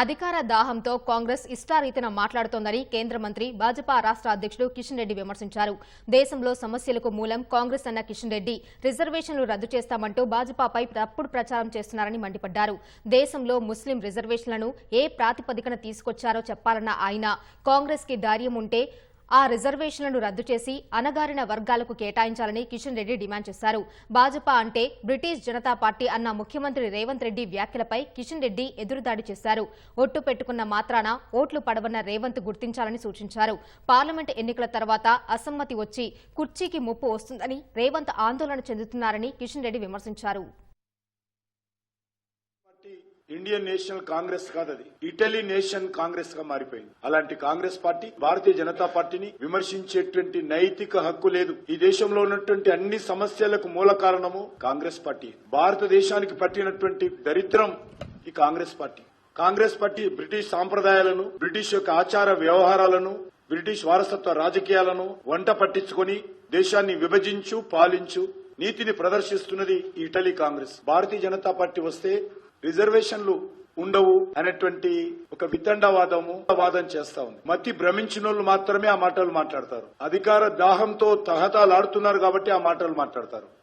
అధికార దాహంతో కాంగ్రెస్ ఇష్టారీతిన మాట్లాడుతోందని కేంద్ర మంత్రి భాజపా రాష్ట్ర అధ్యక్షుడు కిషన్ రెడ్డి విమర్శించారు. దేశంలో సమస్యలకు మూలం కాంగ్రెస్ అన్న కిషన్ రెడ్డి. రిజర్వేషన్లు రద్దు చేస్తామంటూ భాజపాపై తప్పుడు ప్రచారం చేస్తున్నారని మండిపడ్డారు. దేశంలో ముస్లిం రిజర్వేషన్లను ఏ ప్రాతిపదికన తీసుకొచ్చారో చెప్పాలన్న ఆయన. కాంగ్రెస్కి ధైర్యం ఉంటే ఆ రిజర్వేషన్లను రద్దు చేసి అణగారిన వర్గాలకు కేటాయించాలని కిషన్ రెడ్డి డిమాండ్ చేశారు. భాజపా అంటే బ్రిటిష్ జనతా పార్టీ అన్న ముఖ్యమంత్రి రేవంత్ రెడ్డి వ్యాఖ్యలపై కిషన్ రెడ్డి ఎదురుదాడి చేశారు. ఒట్టు పెట్టుకున్న మాత్రాన ఓట్లు పడవన్న రేవంత్ గుర్తించాలని సూచించారు. పార్లమెంట్ ఎన్నికల తర్వాత అసమ్మతి వచ్చి కుర్చీకి ముప్పు వస్తుందని రేవంత్ ఆందోళన చెందుతున్నారని కిషన్ రెడ్డి విమర్శించారు. ఇండియన్ నేషనల్ కాంగ్రెస్ కాదది. ఇటలీ నేషన్ కాంగ్రెస్గా మారిపోయింది. అలాంటి కాంగ్రెస్ పార్టీ భారతీయ జనతా పార్టీని విమర్శించేటువంటి నైతిక హక్కు లేదు. ఈ దేశంలో ఉన్నటువంటి అన్ని సమస్యలకు మూల కారణము కాంగ్రెస్ పార్టీ. భారతదేశానికి పట్టినటువంటి దరిద్రం ఈ Congress party. Congress party British సాంప్రదాయాలను బ్రిటిష్ యొక్క ఆచార వ్యవహారాలను బ్రిటిష్ వారసత్వ రాజకీయాలను వంట పట్టించుకొని దేశాన్ని విభజించు పాలించు నీతిని ప్రదర్శిస్తున్నది ఇటలీ కాంగ్రెస్ భారతీయ జనతా పార్టీ వస్తే రిజర్వేషన్లు ఉండవు అనేటువంటి ఒక వితండవాదము వాదం చేస్తా ఉంది. మతి భ్రమించిన వాళ్ళు మాత్రమే ఆ మాటలు మాట్లాడతారు. అధికార దాహంతో తహతాలాడుతున్నారు కాబట్టి ఆ మాటలు మాట్లాడతారు.